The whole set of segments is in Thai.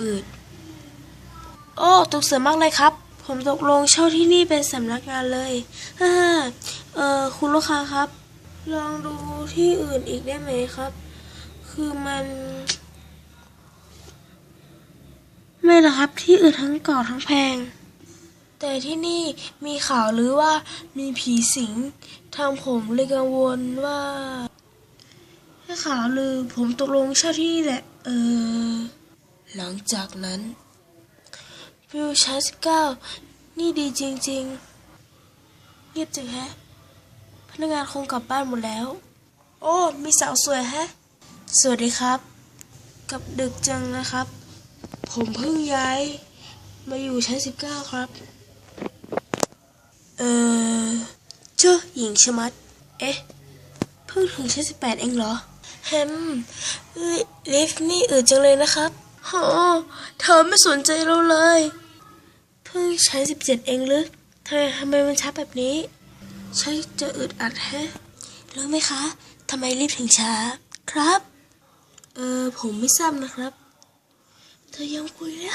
อืดโอ้ตกเสือมากเลยครับ ผมตกลงเช่าที่นี่เป็นสำนักงานเลยฮ่าเออคุณลูกค้าครับ ลองดูที่อื่นอีกได้ไหมครับ คือมัน ไม่หรอครับที่อื่นทั้งเก่าทั้งแพง แต่ที่นี่มีข่าวหรือว่ามีผีสิงทางผมเลยกังวลว่าแค่ข่าวลือผมตกลงเช่าที่แหละ เออ หลังจากนั้นวิวชั้นสิบเก้านี่ดีจริง ๆ เงียบจังแฮะ พนักงานคงกลับบ้านหมดแล้ว โอ้ มีสาวสวยแฮะ สวัสดีครับ กับดึกจังนะครับ ผมเพิ่งย้าย มาอยู่ชั้นสิบเก้าครับ เออเจ้าหญิงชมัด เอ๊ะ เพิ่งถึงชั้นสิบแปดเองเหรอแฮมลิลิฟต์นี่อืดจังเลยนะครับ ฮอเธอไม่สนใจเราเลย เพิ่งใช้สิบเจ็ดเองหรือทำไมทำไมมันช้าแบบนี้ ใช่จะอึดอัดแฮะรู้ไหมคะทำไมรีบถึงช้า ครับ เออผมไม่ทราบนะครับ เธอยังคุยเลย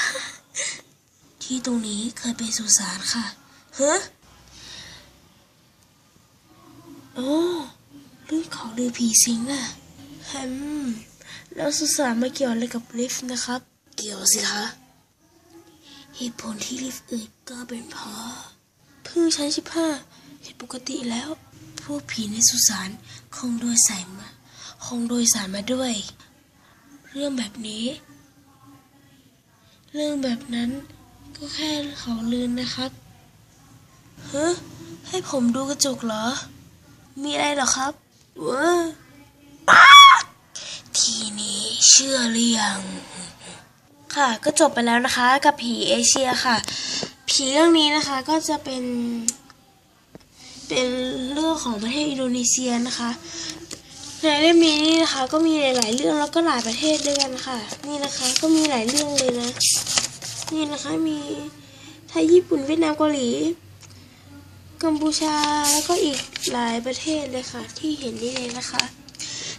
ที่ตรงนี้เคยเป็นสุสานค่ะเฮะโอ้เรื่องของลือผีสิงอะแฮม แล้วสุสานมาเกี่ยวอะไรกับลิฟต์นะครับ เกี่ยวสิคะเหตุผลที่ลิฟต์อึดก็เป็นเพราะเพิ่งชั้นสิบห้าผิดปกติแล้ว พวกผีในสุสานคงโดยสายมาคงโดยสารมาด้วย เรื่องแบบนี้ เรื่องแบบนั้นก็แค่เขาลืนนะครับเฮ้ให้ผมดูกระจกเหรอ มีอะไรเหรอครับเว้อ ชื่อหรือยังค่ะก็จบไปแล้วนะคะ กับผีเอเชียค่ะ ผีเรื่องนี้นะคะก็จะเป็น เป็นเรื่องของประเทศอินโดนีเซียนะคะในเล่มนี้นี่นะคะ ก็มีหลาย ๆ เรื่องแล้วก็หลายประเทศด้วยกันค่ะ นี่นะคะก็มีหลายเรื่องเลยนะ นี่นะคะมีไทยญี่ปุ่นเวียดนามเกาหลีกัมพูชาแล้วก็อีกหลายประเทศเลยค่ะ ที่เห็นนี่เลยนะคะ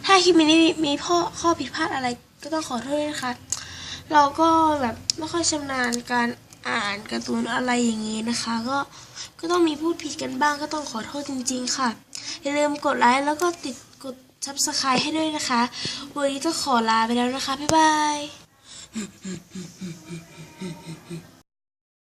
ถ้าคลิปนี้มีข้อข้อผิดพลาดอะไร ก็ต้องขอโทษด้วยนะคะ เราก็แบบไม่ค่อยชำนาญการอ่านการ์ตูนอะไรอย่างนี้นะคะ ก็ก็ต้องมีพูดผิดกันบ้างก็ต้องขอโทษจริง ๆ ค่ะอย่าลืมกดไลค์แล้วก็ติดกด subscribe ให้ด้วยนะคะ วันนี้ต้องขอลาไปแล้วนะคะบ๊ายบาย